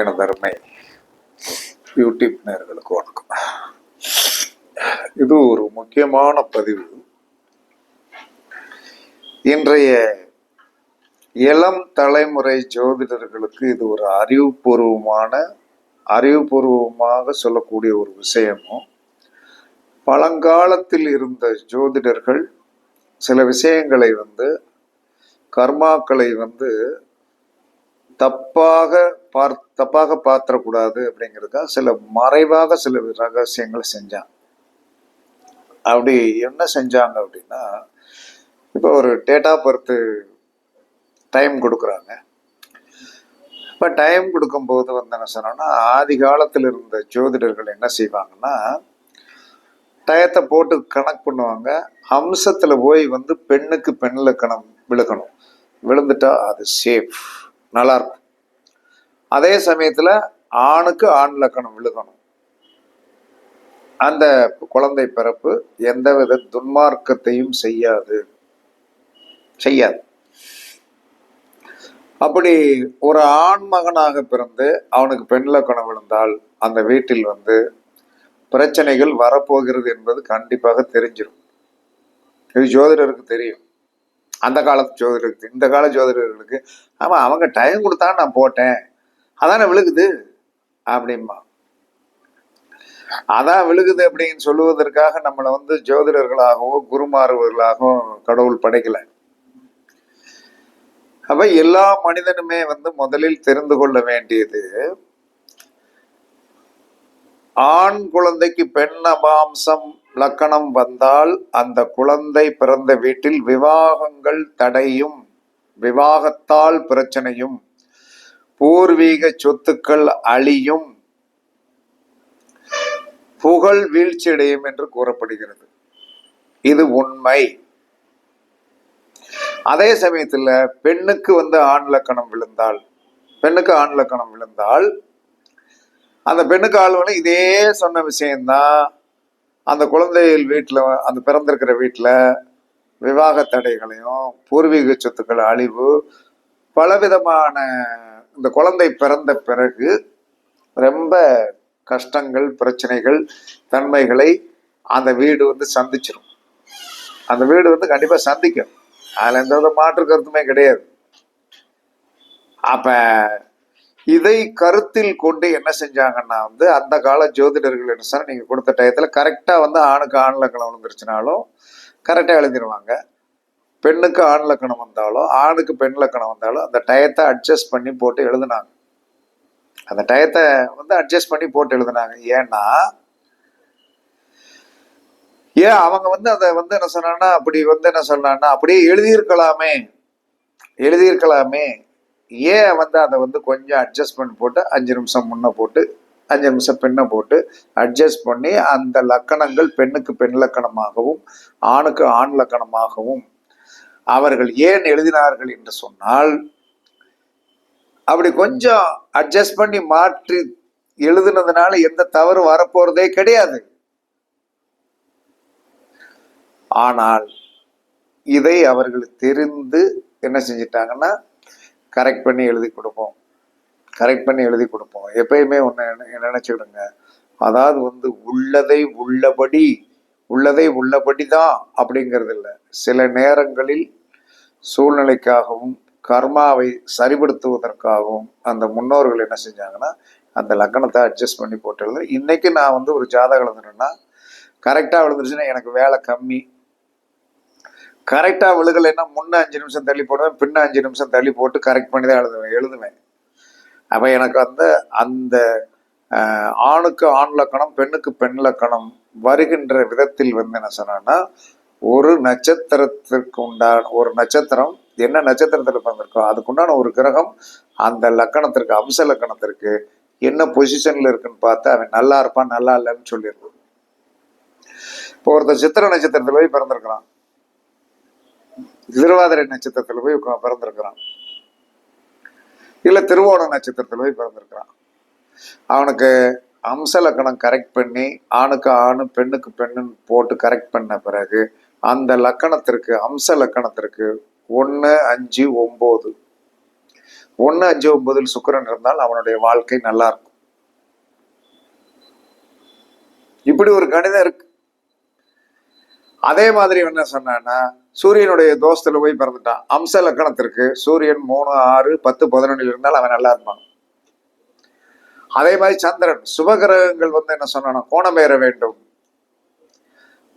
எனதருமை யூடியூப் நேர்களுக்கு வணக்கம். இது ஒரு முக்கியமான பதிவு. இன்றைய இளம் தலைமுறை ஜோதிடர்களுக்கு இது ஒரு அறிவுபூர்வமான அறிவுபூர்வமாக சொல்லக்கூடிய ஒரு விஷயமும் பழங்காலத்தில் இருந்த ஜோதிடர்கள் சில விஷயங்களை வந்து கர்மாக்களை வந்து தப்பாக பார் தப்பாக பார்த்துடக்கூடாது அப்படிங்கிறதுக்காக சில மறைவாக சில ரகசியங்களை செஞ்சான். அப்படி என்ன செஞ்சாங்க அப்படின்னா இப்போ ஒரு டேட் ஆஃப் பர்த்து டைம் கொடுக்குறாங்க. இப்போ டைம் கொடுக்கும்போது வந்து என்ன சொன்னோம்னா ஆதி காலத்தில் இருந்த ஜோதிடர்கள் என்ன செய்வாங்கன்னா டயத்தை போட்டு கணக்கு பண்ணுவாங்க. அம்சத்தில் போய் வந்து பெண்ணுக்கு பெண்ணில் கணம் விழுகணும். விழுந்துட்டா அது சேஃப் நல்லா இருக்கும் அதே சமயத்தில் ஆணுக்கு ஆண் லக்கணம் விழுகணும். அந்த குழந்தை பிறப்பு எந்தவித துன்மார்க்கத்தையும் செய்யாது. செய்யாது. அப்படி ஒரு ஆண் மகனாக பிறந்து அவனுக்கு பெண் லக்கணம் விழுந்தால் அந்த வீட்டில் வந்து பிரச்சனைகள் வரப்போகிறது என்பது கண்டிப்பாக தெரிஞ்சிடும் இது ஜோதிடருக்கு தெரியும். அந்த காலத்து ஜோதிடருக்கு இந்த கால ஜோதிடர்களுக்கு ஆமாம் அவங்க டைம் கொடுத்தா நான் போட்டேன். அதானே விழுகுது? அப்படிம்பா. அதான் விழுகுது அப்படின்னு சொல்லுவதற்காக நம்மளை வந்து ஜோதிடர்களாகவோ குருமாறுவர்களாகவோ கடவுள் படைக்கல. அப்ப எல்லா மனிதனுமே வந்து முதலில் தெரிந்து கொள்ள வேண்டியது ஆண் குழந்தைக்கு பெண் அபாம்சம் லக்கணம் வந்தால் அந்த குழந்தை பிறந்த வீட்டில் விவாகங்கள் தடையும் விவாகத்தால் பிரச்சனையும் பூர்வீக சொத்துக்கள் அழியும் புகழ் வீழ்ச்சியடையும் என்று கூறப்படுகிறது. இது உண்மை. அதே சமயத்துல பெண்ணுக்கு வந்து ஆண் லக்கணம் விழுந்தால் பெண்ணுக்கு ஆண் லக்கணம் விழுந்தால் அந்த பெண்ணுக்கு ஆளுவனை இதே சொன்ன விஷயம்தான். அந்த குழந்தைகள் வீட்டில் அந்த பிறந்திருக்கிற வீட்டில் விவாக தடைகளையும் பூர்வீக சொத்துக்கள் அழிவு பலவிதமான இந்த குழந்தை பிறந்த பிறகு ரொம்ப கஷ்டங்கள் பிரச்சனைகள் தன்மைகளை அந்த வீடு வந்து சந்திச்சிடும் அந்த வீடு வந்து கண்டிப்பாக சந்திக்கும். அதில் எந்த வித மாற்று கருத்துமே கிடையாது. அப்போ இதை கருத்தில் கொண்டு என்ன செஞ்சாங்கன்னா வந்து அந்த கால ஜோதிடர்கள் என்ன சார் நீங்க கொடுத்த டயத்துல கரெக்டா வந்து ஆணுக்கு ஆண் லக்கணம் விழுந்துருச்சுனாலும் கரெக்டா எழுதிடுவாங்க பெண்ணுக்கு ஆண் லக்கணம் வந்தாலும் ஆணுக்கு பெண் லக்கணம் வந்தாலும் அந்த டயத்தை அட்ஜஸ்ட் பண்ணி போட்டு எழுதுனாங்க. அந்த டயத்தை வந்து அட்ஜஸ்ட் பண்ணி போட்டு எழுதுனாங்க. ஏன்னா ஏன் அவங்க வந்து அதை வந்து என்ன சொன்னான்னா அப்படி வந்து என்ன சொன்னான்னா அப்படியே எழுதியிருக்கலாமே. எழுதியிருக்கலாமே. ஏன் வந்து அதை வந்து கொஞ்சம் அட்ஜஸ்ட்மெண்ட் போட்டு அஞ்சு நிமிஷம் முன்னே போட்டு அஞ்சு நிமிஷம் பெண்ணை போட்டு அட்ஜஸ்ட் பண்ணி அந்த லக்கணங்கள் பெண்ணுக்கு பெண் லக்கணமாகவும் ஆணுக்கு ஆண் லக்கணமாகவும் அவர்கள் ஏன் எழுதினார்கள் என்று சொன்னால் அப்படி கொஞ்சம் அட்ஜஸ்ட் பண்ணி மாற்றி எழுதுனதுனால எந்த தவறு வரப்போறதே கிடையாது. ஆனால் இதை அவர்கள் தெரிந்து என்ன செஞ்சிட்டாங்கன்னா கரெக்ட் பண்ணி எழுதி கொடுப்போம். கரெக்ட் பண்ணி எழுதி கொடுப்போம். எப்பயுமே ஒன்று நினைச்சுடுங்க அதாவது வந்து உள்ளதை உள்ளபடி உள்ளதை உள்ளபடி தான் அப்படிங்கிறது இல்லை சில நேரங்களில் சூழ்நிலைக்காகவும் கர்மாவை சரிபடுத்துவதற்காகவும் அந்த முன்னோர்கள் என்ன செஞ்சாங்கன்னா அந்த லக்கணத்தை அட்ஜஸ்ட் பண்ணி போட்டு இன்னைக்கு நான் வந்து ஒரு ஜாதகம் எழுதுனேன்னா கரெக்டாக விழுந்துருச்சுன்னா எனக்கு வேலை கம்மி கரெக்டாக விழுகலைன்னா முன்ன அஞ்சு நிமிஷம் தள்ளி போடுவேன் பின்ன அஞ்சு நிமிஷம் தள்ளி போட்டு கரெக்ட் பண்ணி தான் எழுதுவேன் எழுதுவேன். அப்போ எனக்கு வந்து அந்த ஆணுக்கு ஆண் லக்கணம் பெண்ணுக்கு பெண் லக்கணம் வருகின்ற விதத்தில் வந்து என்ன சொன்னேன்னா ஒரு நட்சத்திரத்திற்கு உண்டான ஒரு நட்சத்திரம் என்ன நட்சத்திரத்தில் பிறந்திருக்கோ அதுக்குண்டான ஒரு கிரகம் அந்த லக்கணத்திற்கு அம்ச லக்கணத்திற்கு என்ன பொசிஷன்ல இருக்குன்னு பார்த்து அவன் நல்லா இருப்பான் நல்லா இல்லைன்னு சொல்லிடுவான். இப்போ ஒருத்தர் சித்திர நட்சத்திரத்தில் போய் பிறந்திருக்கிறான். திருவாதிரை நட்சத்திரத்தில் போய் பிறந்திருக்கிறான். இல்ல திருவோண நட்சத்திரத்தில் போய் பிறந்திருக்கிறான். அவனுக்கு அம்ச லக்கணம் கரெக்ட் பண்ணி ஆணுக்கு ஆணு பெண்ணுக்கு பெண்ணுன்னு போட்டு கரெக்ட் பண்ண பிறகு அந்த லக்கணத்திற்கு அம்ச லக்கணத்திற்கு ஒன்று அஞ்சு ஒம்பது. ஒன்று அஞ்சு ஒன்பதில் சுக்கரன் இருந்தால் அவனுடைய வாழ்க்கை நல்லா இருக்கும். இப்படி ஒரு கணிதம் இருக்கு. அதே மாதிரி என்ன சொன்னான்னா சூரியனுடைய தோஷத்தில் போய் பிறந்துட்டான். அம்ச லக்கணத்திற்கு சூரியன் மூணு ஆறு பத்து பதினொன்றில் இருந்தால் அவன் நல்லா இருப்பான். அதே மாதிரி சந்திரன் சுபகிரகங்கள் வந்து என்ன சொன்னா கோணம் பெயர வேண்டும்.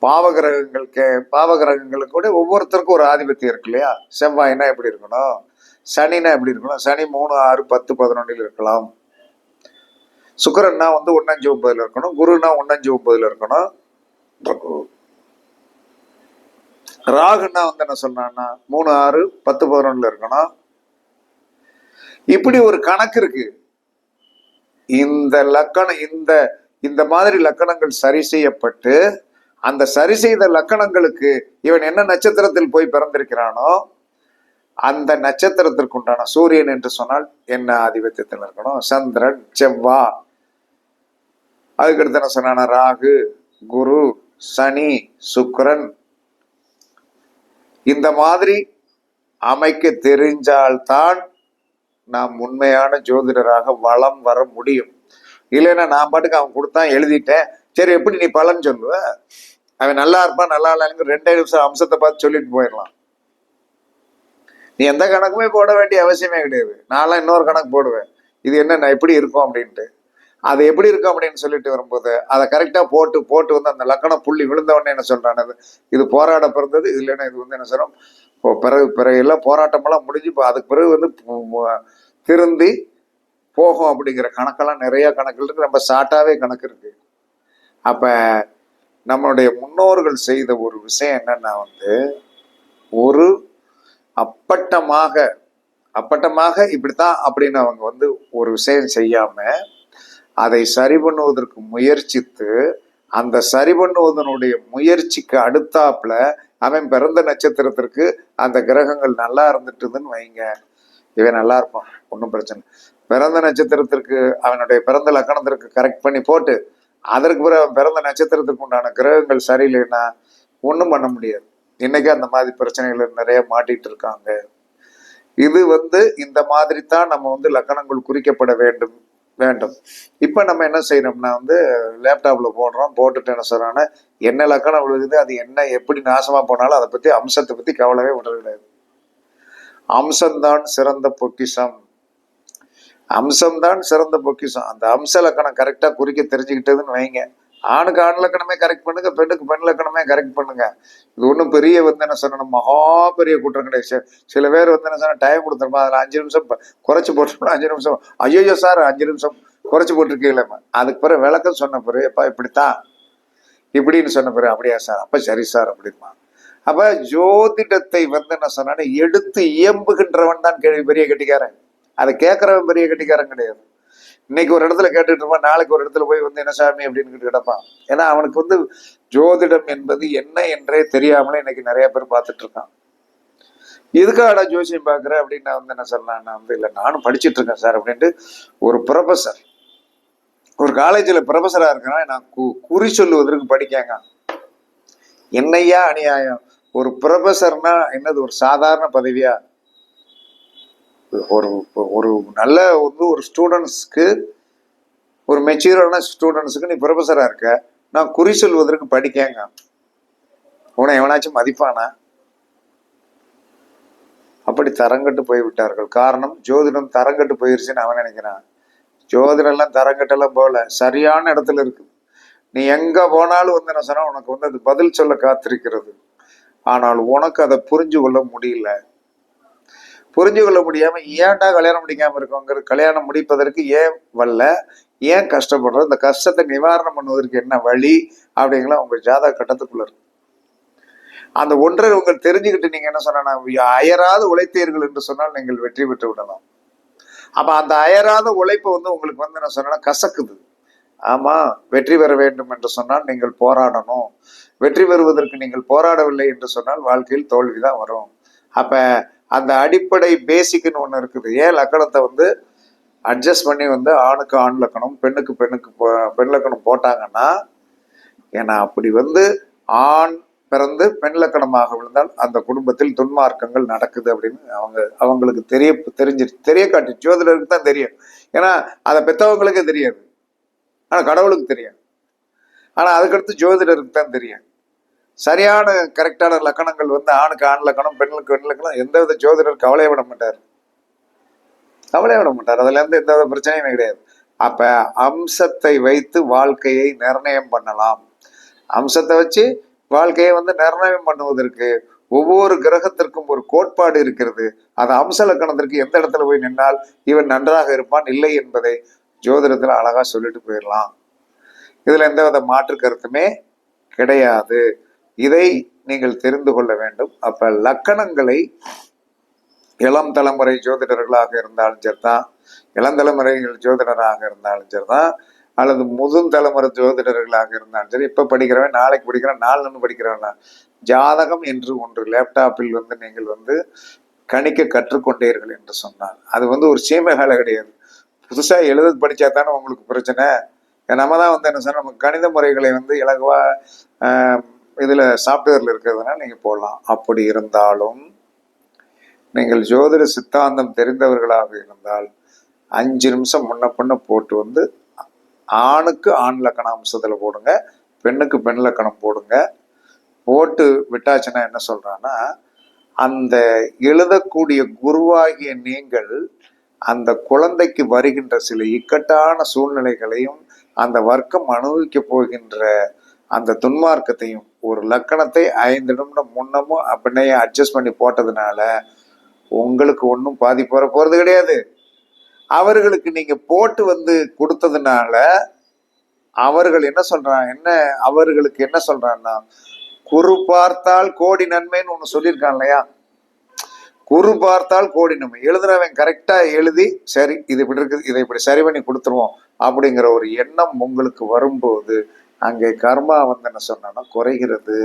பாவகிரகங்களுக்கு பாவகிரகங்களுக்கு கூட ஒவ்வொருத்தருக்கும் ஒரு ஆதிபத்தியம் இருக்கு இல்லையா? செவ்வாய்னா எப்படி இருக்கணும்? சனினா எப்படி இருக்கணும்? சனி மூணு ஆறு பத்து பதினொன்றில் இருக்கலாம். சுக்கிரன்னா வந்து ஒன்னஞ்சு ஒன்பதுல இருக்கணும். குருனா ஒன்னஞ்சு ஒன்பதுல இருக்கணும். ராகுன்னா வந்து என்ன சொன்னான்னா மூணு ஆறு பத்து பதினொன்னுல இருக்கணும். இப்படி ஒரு கணக்கு இருக்கு. இந்த லக்கணம் இந்த இந்த மாதிரி லக்கணங்கள் சரி செய்யப்பட்டு அந்த சரி செய்த லக்கணங்களுக்கு இவன் என்ன நட்சத்திரத்தில் போய் பிறந்திருக்கிறானோ அந்த நட்சத்திரத்திற்கு உண்டான சூரியன் என்று சொன்னால் என்ன ஆதிபத்தியத்தில் இருக்கணும்? சந்திரன் செவ்வா. அதுக்கடுத்து என்ன சொன்னான ராகு குரு சனி சுக்கிரன் இந்த மாதிரி அமைக்க தெரிஞ்சால்தான் நாம் உண்மையான ஜோதிடராக வளம் வர முடியும். இல்லைன்னா நான் பாட்டுக்கு அவன் கொடுத்தான் எழுதிட்டேன். சரி எப்படி நீ பலன் சொல்லுவ? அவன் நல்லா இருப்பான் நல்லா இல்லைங்க ரெண்டே நிமிஷம் அம்சத்தை பார்த்து சொல்லிட்டு போயிடலாம். நீ எந்த கணக்குமே போட வேண்டிய அவசியமே கிடையாது. நான்லாம் இன்னொரு கணக்கு போடுவேன். இது என்ன நான் எப்படி இருக்கும் அப்படின்ட்டு. அது எப்படி இருக்கும் அப்படின்னு சொல்லிட்டு வரும்போது அதை கரெக்டாக போட்டு போட்டு வந்து அந்த லக்கணம் புள்ளி விழுந்தவொடனே என்ன சொல்கிறான் இது போராட பிறந்தது இது இல்லைன்னா இது வந்து என்ன சொல்கிறோம் இப்போ பிறகு பிறகு எல்லாம் போராட்டமெல்லாம் முடிஞ்சு இப்போ அதுக்கு பிறகு வந்து திருந்தி போகும் அப்படிங்கிற கணக்கெல்லாம் நிறையா கணக்கில் இருக்கு. நம்ம ஷார்ட்டாகவே கணக்கு இருக்கு. அப்போ நம்மளுடைய முன்னோர்கள் செய்த ஒரு விஷயம் என்னன்னா வந்து ஒரு அப்பட்டமாக அப்பட்டமாக இப்படித்தான் அப்படின்னு அவங்க வந்து ஒரு விஷயம் செய்யாமல் அதை சரி பண்ணுவதற்கு முயற்சித்து அந்த சரி பண்ணுவதனுடைய முயற்சிக்கு அடுத்தாப்புல அவன் பிறந்த நட்சத்திரத்திற்கு அந்த கிரகங்கள் நல்லா இருந்துட்டுதுன்னு வைங்க. இவன் நல்லா இருப்பான் ஒன்றும் பிரச்சனை பிறந்த நட்சத்திரத்திற்கு அவனுடைய பிறந்த லக்கணத்திற்கு கரெக்ட் பண்ணி போட்டு அதற்கு பிறகு அவன் பிறந்த நட்சத்திரத்துக்கு உண்டான கிரகங்கள் சரியில்லைன்னா ஒன்றும் பண்ண முடியாது. இன்னைக்கு அந்த மாதிரி பிரச்சனைகள் நிறைய மாட்டிட்டு இருக்காங்க. இது வந்து இந்த மாதிரி தான் நம்ம வந்து லக்கணங்கள் குறிக்கப்பட வேண்டும். வேண்டும். இப்போ நம்ம என்ன செய்யறோம்னா வந்து லேப்டாப்பில் போடுறோம் போட்டுட்டு என்ன சொல்றோம்னா என்ன லக்கணம் விழுகுது அது என்ன எப்படி நாசமாக போனாலும் அதை பற்றி அம்சத்தை பற்றி கவலையே விடுறது கிடையாது. அம்சம்தான் சிறந்த பொக்கிஷம். அம்சம்தான் சிறந்த பொக்கிஷம். அந்த அம்ச லக்கணம் கரெக்டாக குறிக்க தெரிஞ்சுக்கிட்டதுன்னு வைங்க. ஆணுக்கு ஆண் லக்கணமே கரெக்ட் பண்ணுங்க பெண்ணுக்கு பெண் லக்கணமே கரெக்ட் பண்ணுங்க. இது ஒன்றும் பெரிய வந்து என்ன சொல்லணும் மகா பெரிய குற்றம் கிடையாது. சில பேர் வந்து என்ன சொன்னா டைம் கொடுத்துருமா? அதில் அஞ்சு நிமிஷம் குறைச்சி குறைச்சு போட்டோம்னா அஞ்சு நிமிஷம். ஐயோ சார் அஞ்சு நிமிஷம் குறைச்சி போட்டிருக்கீங்களே அதுக்கு பிறகு விளக்கம் சொன்ன பிறகு எப்பா இப்படித்தான். இப்படின்னு சொன்ன பிறகு அப்படியா சார்? அப்ப சரி சார் அப்படிமா அப்ப ஜோதிடத்தை வந்து என்ன சொன்னா எடுத்து இயம்புகின்றவன் தான் கேள்வி பெரிய கட்டிக்காரன். அதை கேட்கறவன் பெரிய கட்டிக்காரன் கிடையாது. இன்னைக்கு ஒரு இடத்துல கேட்டுட்டு இருப்பான் நாளைக்கு ஒரு இடத்துல போய் வந்து என்ன சாமி அப்படின்னு கிடப்பான். ஏன்னா அவனுக்கு வந்து ஜோதிடம் என்பது என்ன என்றே தெரியாமலே இன்னைக்கு நிறைய பேர் பார்த்துட்டு இருக்கான். எதுக்காடா ஜோசியம் பார்க்குறேன் அப்படின்னு நான் வந்து என்ன சொல்லலாம் நான் வந்து இல்லை நானும் படிச்சிட்டு இருக்கேன் சார் அப்படின்ட்டு ஒரு ப்ரொஃபஸர் ஒரு காலேஜில் ப்ரொஃபஸராக இருக்கிறான் நான் கு குறி சொல்லுவதற்கு படிக்காங்க. என்னையா அநியாயம்? ஒரு ப்ரொஃபஸர்னா என்னது ஒரு சாதாரண பதவியா? ஒரு ஒரு நல்ல வந்து ஒரு ஸ்டூடெண்ட்ஸ்க்கு ஒரு மெச்சூரான ஸ்டூடெண்ட்ஸுக்கு நீ ப்ரொஃபஸராக இருக்க நான் குறி சொல்வதற்கு படிக்கேங்க. உன்னை எவனாச்சும் மதிப்பானா? அப்படி தரங்கட்டு போய் விட்டார்கள் காரணம் ஜோதிடம் தரங்கட்டு போயிருச்சுன்னு அவன் நினைக்கிறான். ஜோதிடம் எல்லாம் தரங்கட்டெல்லாம் போகல. சரியான இடத்துல இருக்குது. நீ எங்க போனாலும் வந்து என்ன சொன்னா உனக்கு வந்து அது பதில் சொல்ல காத்திருக்கிறது. ஆனால் உனக்கு அதை புரிஞ்சு கொள்ள முடியல. புரிஞ்சு கொள்ள முடியாம ஏன்டா கல்யாணம் முடிக்காம இருக்கோங்கிற கல்யாணம் முடிப்பதற்கு ஏன் வரல? ஏன் கஷ்டப்படுறோம்? இந்த கஷ்டத்தை நிவாரணம் பண்ணுவதற்கு என்ன வழி? அப்படிங்கலாம் உங்க ஜாதக கட்டத்துக்குள்ள இருக்கு. அந்த ஒன்றை உங்கள் தெரிஞ்சுக்கிட்டு நீங்க என்ன சொன்னா அயராது உழைத்தீர்கள் என்று சொன்னால் நீங்கள் வெற்றி பெற்று விடலாம். அப்ப அந்த அயராத உழைப்பு வந்து உங்களுக்கு வந்து என்ன சொன்னா கசக்குது. ஆமா வெற்றி பெற வேண்டும் என்று சொன்னால் நீங்கள் போராடணும். வெற்றி பெறுவதற்கு நீங்கள் போராடவில்லை என்று சொன்னால் வாழ்க்கையில் தோல்விதான் வரும். அப்போ அந்த அடிப்படை பேசிக்னு ஒன்று இருக்குது. ஏன் லக்கணத்தை வந்து அட்ஜஸ்ட் பண்ணி வந்து ஆணுக்கு ஆண் லக்கணம் பெண்ணுக்கு பெண்ணுக்கு பெண் லக்கணம் போட்டாங்கன்னா ஏன்னா அப்படி வந்து ஆண் பிறந்து பெண் லக்கணமாக விழுந்தால் அந்த குடும்பத்தில் துன்மார்க்கங்கள் நடக்குது அப்படின்னு அவங்க அவங்களுக்கு தெரிய தெரிஞ்சு தெரிய காட்டி ஜோதிடருக்கு தான் தெரியும். ஏன்னா அதை பெற்றவங்களுக்கே தெரியாது. ஆனால் கடவுளுக்கு தெரியும் ஆனால் அதுக்கடுத்து ஜோதிடருக்கு தான் தெரியும். சரியான கரெக்டான லக்கணங்கள் வந்து ஆணுக்கு ஆண் லக்கணம் பெண்ணுக்கு பெண் லக்கணம் எந்த வித ஜோதிடர் கவலையை விட மாட்டார். கவலையை விட மாட்டார். அதுல இருந்து எந்த வித பிரச்சனையுமே கிடையாது. அப்ப அம்சத்தை வைத்து வாழ்க்கையை நிர்ணயம் பண்ணலாம். அம்சத்தை வச்சு வாழ்க்கையை வந்து நிர்ணயம் பண்ணுவதற்கு ஒவ்வொரு கிரகத்திற்கும் ஒரு கோட்பாடு இருக்கிறது. அது அம்ச லக்கணத்திற்கு எந்த இடத்துல போய் நின்னால் இவன் நன்றாக இருப்பான் இல்லை என்பதை ஜோதிடத்தில் அழகா சொல்லிட்டு போயிடலாம். இதுல எந்தவித மாற்று கருத்துமே கிடையாது. இதை நீங்கள் தெரிந்து கொள்ள வேண்டும். அப்ப லக்கணங்களை இளம் தலைமுறை ஜோதிடர்களாக இருந்தாலும் சரிதான் இளம் தலைமுறைகள் ஜோதிடராக இருந்தாலும் சரிதான் அல்லது முதும் தலைமுறை ஜோதிடர்களாக இருந்தாலும் சரி இப்ப படிக்கிறவன் நாளைக்கு படிக்கிறேன் நாலு படிக்கிறவன் ஜாதகம் என்று ஒன்று லேப்டாப்பில் வந்து நீங்கள் வந்து கணிக்க கற்றுக்கொண்டீர்கள் என்று சொன்னார். அது வந்து ஒரு சீமை வேலை கிடையாது. புதுசாக எழுத படிச்சா தானே உங்களுக்கு பிரச்சனை. நம்ம தான் வந்து என்ன சொன்னால் நம்ம கணித முறைகளை வந்து இலகுவாக ஆஹ், இதில் சாஃப்ட்வேரில் இருக்கிறதுனா நீங்கள் போடலாம் அப்படி இருந்தாலும் நீங்கள் ஜோதிட சித்தாந்தம் தெரிந்தவர்களாக இருந்தால் அஞ்சு நிமிஷம் முன்ன பின்ன போட்டு வந்து ஆணுக்கு ஆண் லக்கண அம்சத்தில் போடுங்க பெண்ணுக்கு பெண் லக்கணம் போடுங்க. போட்டு விட்டாச்சுன்னா என்ன சொல்கிறான்னா அந்த எழுதக்கூடிய குருவாகிய நீங்கள் அந்த குழந்தைக்கு வருகின்ற சில இக்கட்டான சூழ்நிலைகளையும் அந்த வர்க்கம் அனுபவிக்க போகின்ற அந்த துன்மார்க்கத்தையும் ஒரு லக்கணத்தை ஐந்து நிமிடம் முன்னமும் அப்படின்னே அட்ஜஸ்ட் பண்ணி போட்டதுனால உங்களுக்கு ஒன்றும் பாதிப்பு வர போறது கிடையாது. அவர்களுக்கு நீங்க போட்டு வந்து கொடுத்ததுனால அவர்கள் என்ன சொல்றாங்க? என்ன அவர்களுக்கு என்ன சொல்றாங்கன்னா குரு பார்த்தால் கோடி நன்மைன்னு ஒண்ணு சொல்லியிருக்கான் இல்லையா? குரு பார்த்தால் கோடி நன்மை. எழுதுனவன் கரெக்டா எழுதி சரி இது இப்படி இருக்குது இதை இப்படி சரி பண்ணி கொடுத்துருவோம் அப்படிங்கிற ஒரு எண்ணம் உங்களுக்கு வரும்போது அங்கே கர்மா வந்து என்ன சொன்னா குறைகிறது.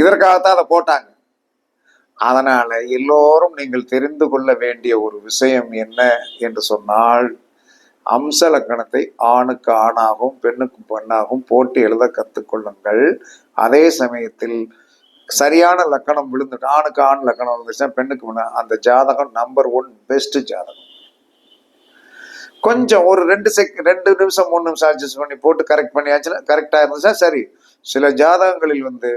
இதற்காகத்தான் அதை போட்டாங்க. அதனால எல்லோரும் நீங்கள் தெரிந்து கொள்ள வேண்டிய ஒரு விஷயம் என்ன என்று சொன்னால் அம்ச லக்கணத்தை ஆணுக்கு ஆணாகவும் பெண்ணுக்கு பெண்ணாகவும் போட்டு எழுத கற்றுக்கொள்ளுங்கள் அதே சமயத்தில் சரியான லக்கணம் விழுந்துட்டு ஆணுக்கு ஆண் லக்கணம் விழுந்துச்சுன்னா பெண்ணுக்கு அந்த ஜாதகம் நம்பர் ஒன் பெஸ்ட் ஜாதகம். கொஞ்சம் ஒரு ரெண்டு செக் ரெண்டு நிமிஷம் மூணு நிமிஷம் அட்ஜஸ்ட் பண்ணி போட்டு கரெக்ட் பண்ணியாச்சுன்னா கரெக்டாக இருந்துச்சா சரி. சில ஜாதகங்களில் வந்து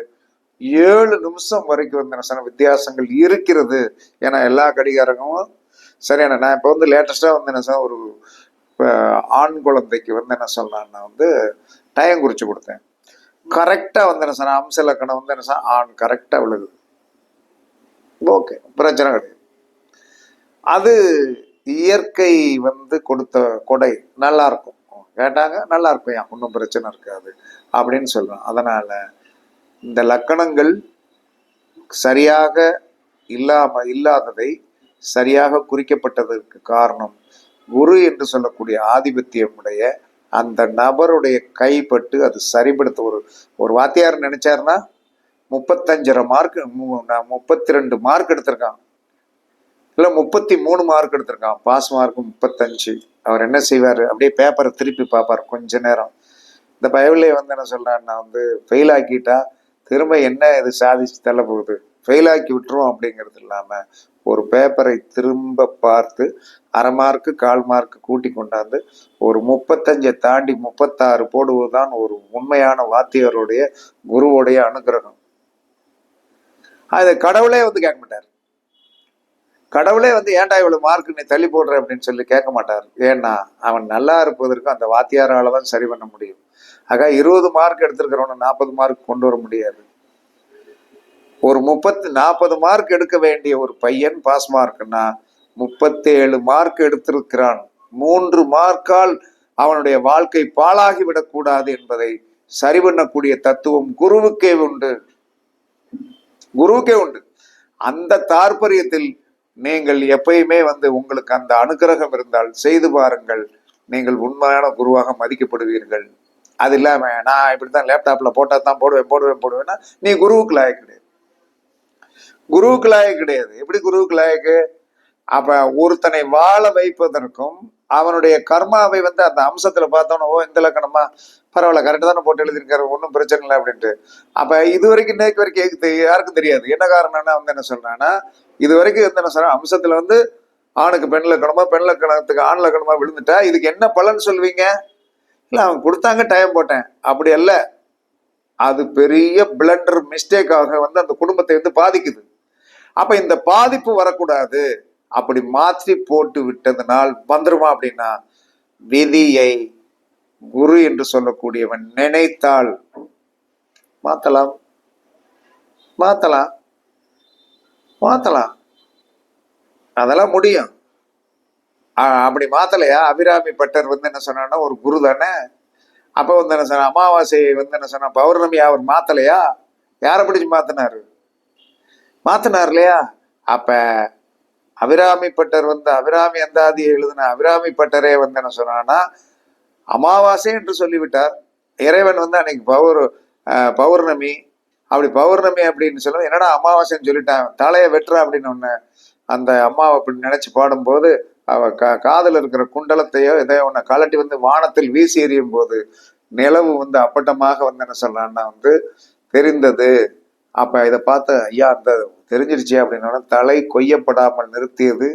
ஏழு நிமிஷம் வரைக்கும் வந்து என்ன வித்தியாசங்கள் இருக்கிறது. ஏன்னா எல்லா கடிகாரங்களும் சரியான நான் இப்போ வந்து லேட்டஸ்டாக வந்து என்ன சொன்ன ஒரு ஆண் குழந்தைக்கு வந்து என்ன சொல்லலாம்னா வந்து டைம் குறித்து கொடுத்தேன். கரெக்டாக வந்து என்ன சொன்ன அம்ச லக்கணம் வந்து என்ன சொன்ன ஆண் கரெக்டாக விழுகுது. ஓகே பிரச்சனை கிடையாது. அது இயற்கை வந்து கொடுத்த கொடை நல்லா இருக்கும் கேட்டாங்க நல்லா இருக்கும் ஏன்? ஒன்றும் பிரச்சனை இருக்காது. அப்படின்னு சொல்கிறோம் அதனால் இந்த லக்கணங்கள் சரியாக இல்லாம இல்லாததை சரியாக குறிக்கப்பட்டதற்கு காரணம் குரு என்று சொல்லக்கூடிய ஆதிபத்தியமுடைய அந்த நபருடைய கைப்பட்டு அது சரிபடுத்த ஒரு ஒரு வாத்தியார் நினைச்சாருன்னா முப்பத்தஞ்சரை மார்க் முப்பத்தி ரெண்டு மார்க் எடுத்திருக்கான். இல்ல முப்பத்தி மூணு மார்க் எடுத்திருக்கான். பாஸ் மார்க் முப்பத்தஞ்சு. அவர் என்ன செய்வார்? அப்படியே பேப்பரை திருப்பி பார்ப்பார் கொஞ்ச நேரம். இந்த பயவிலே வந்து என்ன சொல்றாருன்னா வந்து ஃபெயில் ஆக்கிட்டா திரும்ப என்ன இது சாதிச்சு தள்ள போகுது? ஃபெயில் ஆக்கி விட்டுரும் அப்படிங்கிறது இல்லாம ஒரு பேப்பரை திரும்ப பார்த்து அரை மார்க்கு கால் மார்க்கு கூட்டி கொண்டாந்து ஒரு முப்பத்தஞ்சை தாண்டி முப்பத்தாறு போடுவதுதான் ஒரு உண்மையான வாத்தியருடைய குருவுடைய அனுகிரகம். அதை கடவுளே வந்து கேட்க மாட்டார். கடவுளே வந்து ஏன்டா இவ்வளவு மார்க் நீ தள்ளி போடுற அப்படின்னு சொல்லி கேட்க மாட்டார். ஏன்னா அவன் நல்லா இருப்பதற்கு அந்த வாத்தியாரால தான் சரி பண்ண முடியும். ஆக இருபது மார்க் எடுத்திருக்கிறவன நாற்பது மார்க் கொண்டு வர முடியாது. ஒரு முப்பத்து நாற்பது மார்க் எடுக்க வேண்டிய ஒரு பையன் பாஸ் மார்க்னா முப்பத்தேழு மார்க் எடுத்திருக்கிறான். மூன்று மார்க்கால் அவனுடைய வாழ்க்கை பாழாகி விடக்கூடாது என்பதை சரி பண்ணக்கூடிய தத்துவம் குருவுக்கே உண்டு. குருவுக்கே உண்டு. அந்த தாற்பரியத்தில் நீங்கள் எப்பயுமே வந்து உங்களுக்கு அந்த அனுகிரகம் இருந்தால் செய்து பாருங்கள். நீங்கள் உண்மையான குருவாக மதிக்கப்படுவீர்கள். அது இல்லாம நான் இப்படித்தான் லேப்டாப்ல போட்டா தான் போடுவேன் போடுவேன் போடுவேன்னா நீ குருவுக்கு லாயக்கு கிடையாது. குருவுக்கு லாயக்கு கிடையாது. எப்படி குருவுக்கு லாயக்கு? அப்ப ஒருத்தனை வாழ வைப்பதற்கும் அவனுடைய கர்மாவை வந்து அந்த அம்சத்துல பார்த்தோன்னா ஓ இந்த லக்கணமா பரவாயில்ல கரெக்டாக தானே போட்டு எழுதியிருக்காரு ஒன்றும் பிரச்சனை இல்லை அப்படின்ட்டு. அப்ப இது வரைக்கும் நேக்கு வரைக்கும் யாருக்கும் தெரியாது. என்ன காரணம்னா வந்து என்ன சொல்றான்னா இது வரைக்கும் வந்து என்ன அம்சத்துல வந்து ஆணுக்கு பெண் லக்கணமா பெண் லக்கணத்துக்கு ஆண் லக்கணமா விழுந்துட்டா இதுக்கு என்ன பலன் சொல்வீங்க? இல்ல அவன் கொடுத்தாங்க டைம் போட்டேன். அப்படி அல்ல. அது பெரிய பிளண்டர் மிஸ்டேக்காக வந்து அந்த குடும்பத்தை வந்து பாதிக்குது. அப்ப இந்த பாதிப்பு வரக்கூடாது. அப்படி மாற்றி போட்டு விட்டதனால் வந்துருமா அப்படின்னா விதியை குரு என்று சொல்லக்கூடியவன் நினைத்தால் மாத்தலாம். மாத்தலாம். மாத்தலாம். அதெல்லாம் முடியும். ஆ- அப்படி மாத்தலையா? அபிராமி பட்டர் வந்து என்ன சொன்னான்னா ஒரு குரு தானே. அப்ப வந்து என்ன சொன்ன அமாவாசை வந்து என்ன சொன்ன பௌர்ணமி அவர் மாத்தலையா? யாரை பிடிச்சு மாத்தினாரு? மாத்தினார் இல்லையா? அப்ப அபிராமி பட்டர் வந்து அபிராமி அந்தாதி எழுதின அபிராமி பட்டரே வந்து என்ன சொன்னான்னா அமாவாசை என்று சொல்லிவிட்டார். இறைவன் வந்து அன்னைக்கு பௌர் பௌர்ணமி அப்படி பௌர்ணமி அப்படின்னு சொல்லுவோம் என்னடா அமாவாசைன்னு சொல்லிட்டான் தலையை வெட்டுற அப்படின்னு ஒன்று அந்த அம்மாவை அப்படி நினைச்சு பாடும்போது அவ கா காதில் இருக்கிற குண்டலத்தையோ எதையோ ஒன்று கலட்டி வந்து வானத்தில் வீசி எறியும் போது நிலவு வந்து அப்பட்டமாக வந்து என்ன சொல்கிறான்னா வந்து தெரிந்தது. அப்போ இதை பார்த்து ஐயா அந்த தெரிஞ்சிருச்சே அப்படின்னா தலை கொய்யப்படாமல் நிறுத்தியது.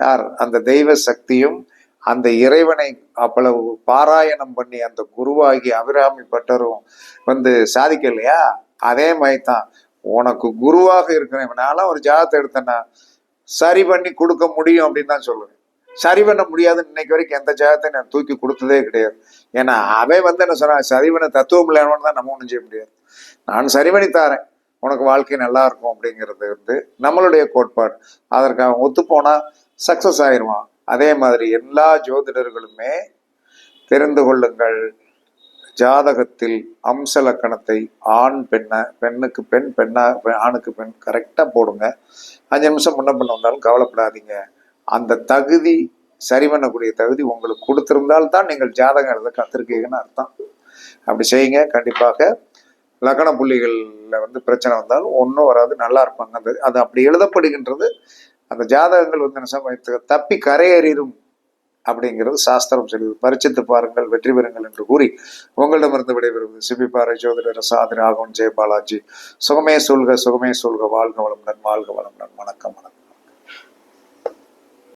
யார்? அந்த தெய்வ சக்தியும் அந்த இறைவனை அவ்வளவு பாராயணம் பண்ணி அந்த குருவாகி அபிராமி பட்டரும் வந்து சாதிக்கலையா? அதே மாதிரி தான் உனக்கு குருவாக இருக்கிறேன் நான்லாம் ஒரு ஜாதத்தை எடுத்தேன்னா சரி பண்ணி கொடுக்க முடியும் அப்படின்னு தான் சொல்லுவேன். சரி பண்ண முடியாதுன்னு இன்னைக்கு வரைக்கும் எந்த ஜாதத்தை நான் தூக்கி கொடுத்ததே கிடையாது. ஏன்னா அவன் வந்து என்ன சொன்னா சரி பண்ண தத்துவம் இல்லைன்னு தான் நம்ம ஒன்றும் செய்ய முடியாது. நான் சரி பண்ணி தாரேன். உனக்கு வாழ்க்கை நல்லா இருக்கும் அப்படிங்கிறது வந்து நம்மளுடைய கோட்பாடு. அதற்காக ஒத்துப்போனா சக்சஸ் ஆயிடுவான் அதே மாதிரி எல்லா ஜோதிடர்களுமே தெரிந்து கொள்ளுங்கள். ஜாதகத்தில் அம்ச லக்கணத்தை ஆண் பெண்ணை பெண்ணுக்கு பெண் பெண்ணா ஆணுக்கு பெண் கரெக்டாக போடுங்க. அஞ்சு நிமிஷம் முன்ன பண்ண வந்தாலும் கவலைப்படாதீங்க. அந்த தகுதி சரி பண்ணக்கூடிய தகுதி உங்களுக்கு கொடுத்திருந்தால் தான் நீங்கள் ஜாதகம் எழுத கத்திருக்கீங்கன்னு அர்த்தம். அப்படி செய்யுங்க. கண்டிப்பாக லக்கண புள்ளிகளில் வந்து பிரச்சனை வந்தாலும் ஒன்றும் வராது நல்லா இருப்பாங்க. அது அது அப்படி எழுதப்படுகின்றது. அந்த ஜாதகங்கள் வந்து என்ன சமயத்துக்கு தப்பி கரையேறும் அப்படிங்கிறது சாஸ்திரம் சொல்லி பரிச்சித்து பாருங்கள் வெற்றி பெறுங்கள் என்று கூறி உங்களிடமிருந்து விடைபெறுவது சிபிபாறை ஜோதிடர் சாதி ராகவன் ஜெயபாலாஜி. சுகமே சொல்க சுகமே சொல்க வாழ்க வளம் நன் வாழ்க வளம் நன் வணக்கம் வணக்கம்.